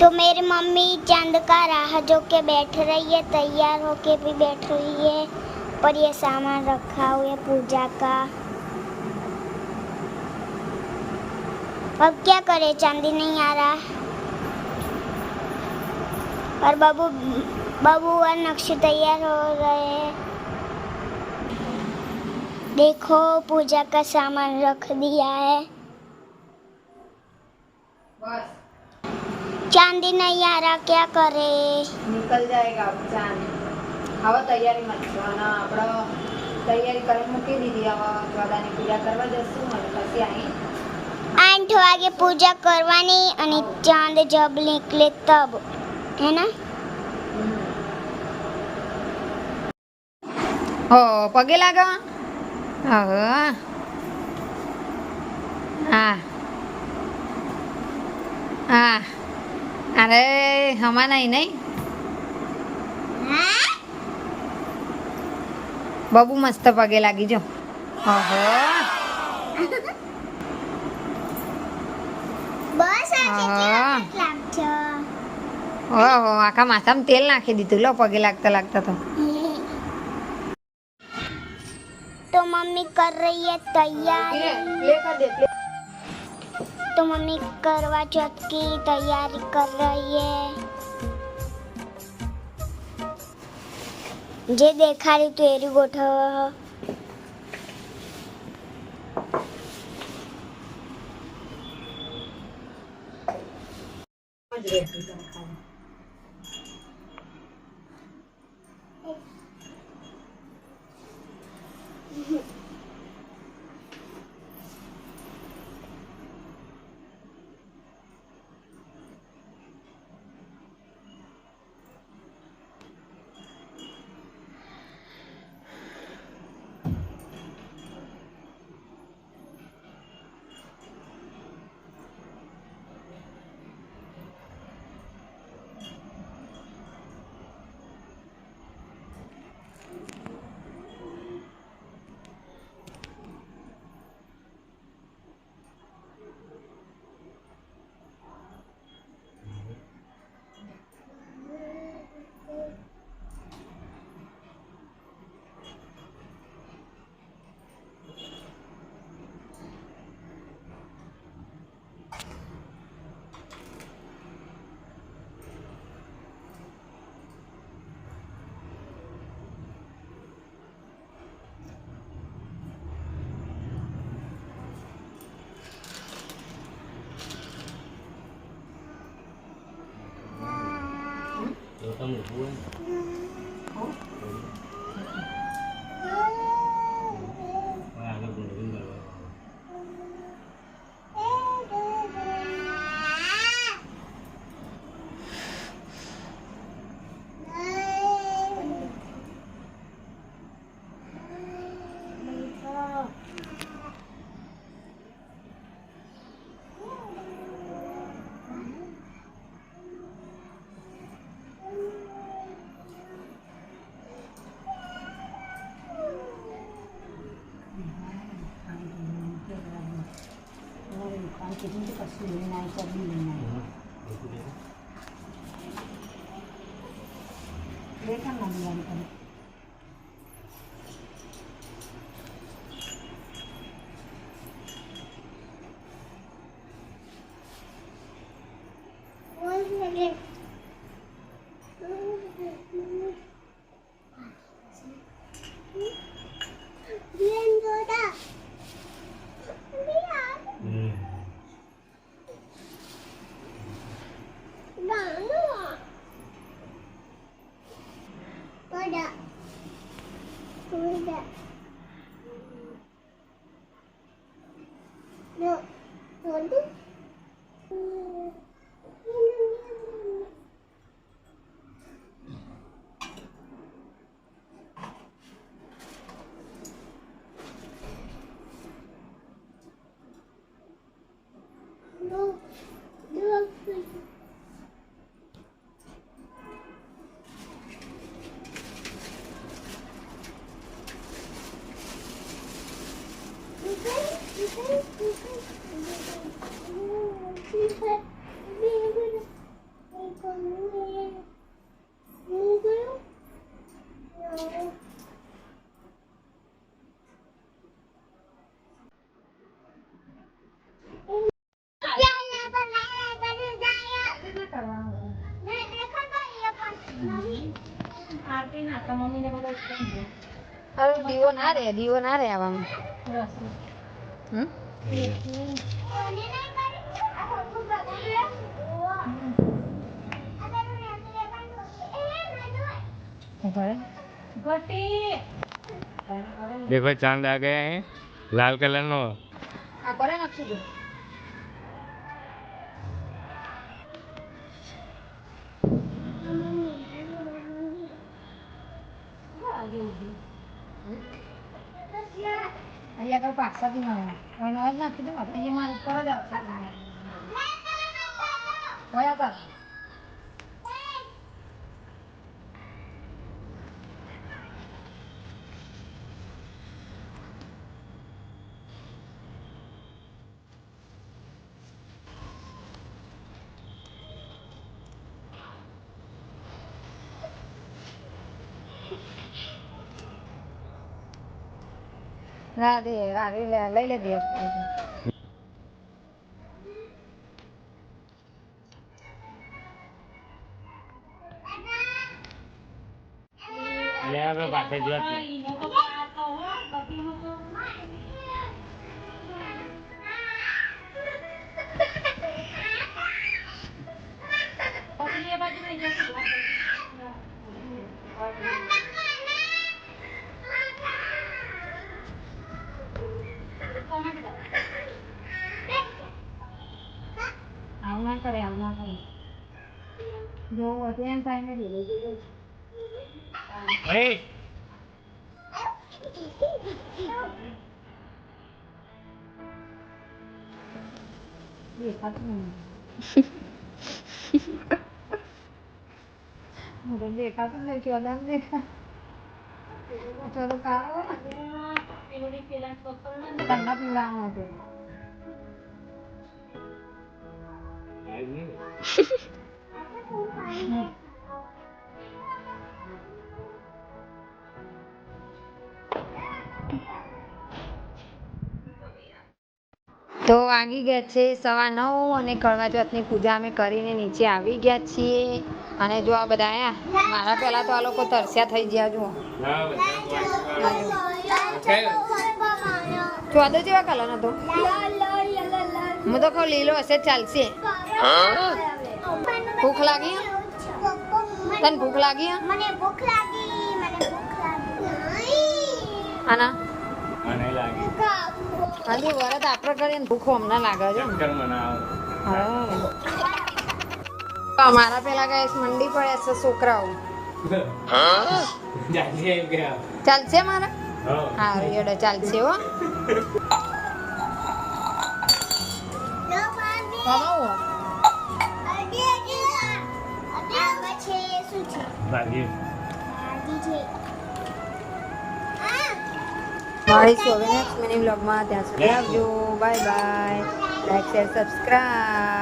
तो मेरी मम्मी चाँद का राह जो के बैठ रही है, तैयार होके भी बैठ रही है, पर ये सामान रखा हुआ है पूजा का। अब क्या करे, चांदी नहीं आ रहा। और बाबू बाबू और नक्शे तैयार हो रहे हैं। देखो, पूजा का सामान रख दिया है। बस। चांदी नहीं आ रहा क्या करे નીકળ જાયગા ચાંદ હવે તૈયારીમાં જ છું અને આપણે તૈયારી કરીને મૂકી દીધી હવે ચોદાની પૂજા કરવા જશું અને પછી અહીં आठ वागे पूजा करवानी અને ચાંદ જબ निकले तब है ना હો પગે લાગો હવે હા હા અરે હમા નહીં નહીં. બબુ મસ્ત પગે લાગી જો. ઓહો. ઓહો આખા માથામાં તેલ નાખી દીધું. લો પગે લાગતા લાગતા તો. મમ્મી કર રહી હે તૈયાર. तो मम्मी करवा चौथ की तैयारी कर रही है જે દેખાડ્યું તું એરી ગોઠવ Tao nghe. కిటింటి ఫస్ట్ ఉన్నాయి చదువు ఉన్నాయి లేకన్నా అనుకుంటాను வந்து Ayo, diwon ada ya, diwon ada ya, Bang. देखो चांद आ गया है लाल कलर नो આ આવશે નાખશું જો ra thì ra đi là lấy lên việc Yeah, các bạn phải duyệt. Hãy subscribe cho kênh anh sang cái gì lấy giữ đi đi Hãy subscribe cho kênh Ghiền Mì Gõ Để không bỏ lỡ những video hấp dẫn તો વાગી ગયા છે સવા નવ અને કળવા ચોથની પૂજા અમે કરીને નીચે આવી ગયા છીએ. અને જો આ બધા આયા મારા પહેલાં તો આ લોકો તરસ્યા થઈ ગયા જુઓ. ચોદો જેવા કલર હતો હું તો કહું લીલો હશે ચાલશે. ભૂખ લાગી? તને ભૂખ લાગી? મને આના? લાગી. ખાલી વરત આપણે કરીને ભૂખો હમણાં લાગે છે અમારા પેલા ગાઈસ મંડી પડે છે છોકરાઓ. ચાલશે મારા? હા. રેડો ચાલશે હો. ભાગી ભાગી મળીશું હવે નેક્સ્ટ મિની બ્લોગમાં ત્યાં સુધી આવજો. Bye bye like share subscribe